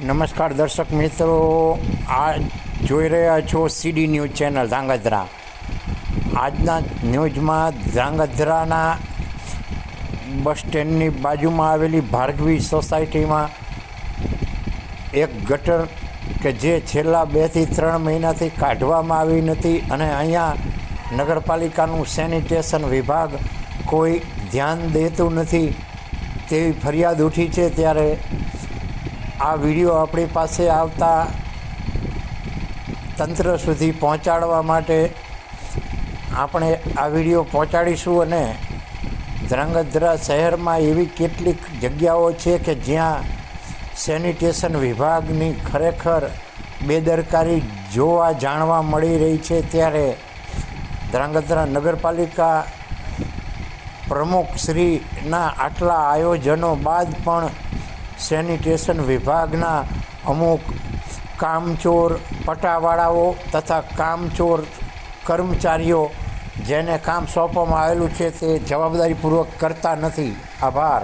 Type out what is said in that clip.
નમસ્કાર દર્શક મિત્રો, આ જોઈ રહ્યા છો સીડી ન્યૂઝ ચેનલ ધાંગધ્રા. આજના ન્યૂઝમાં ધાંગધ્રાના બસ સ્ટેન્ડની બાજુમાં આવેલી ભાર્ગવી સોસાયટીમાં એક ગટર કે જે છેલ્લા બેથી ત્રણ મહિનાથી કાઢવામાં આવી નથી અને અહીંયા નગરપાલિકાનું સેનિટેશન વિભાગ કોઈ ધ્યાન દેતું નથી તેવી ફરિયાદ ઉઠી છે ત્યારે આ વીડિયો આપણી પાસે આવતા તંત્ર સુધી પહોંચાડવા માટે આપણે આ વીડિયો પહોંચાડીશું અને ધ્રાંગધ્રા શહેરમાં એવી કેટલીક જગ્યાઓ છે કે જ્યાં સેનિટેશન વિભાગની ખરેખર બેદરકારી જોવા જાણવા મળી રહી છે. ત્યારે ધ્રાંગધ્રા નગરપાલિકા પ્રમુખશ્રીના આટલા આયોજનો બાદ પણ સેનિટેશન વિભાગના અમુક કામચોર પટાવાળાઓ તથા કામચોર કર્મચારીઓ જેને કામ સોંપવામાં આવેલું છે તે જવાબદારીપૂર્વક કરતા નથી. આભાર.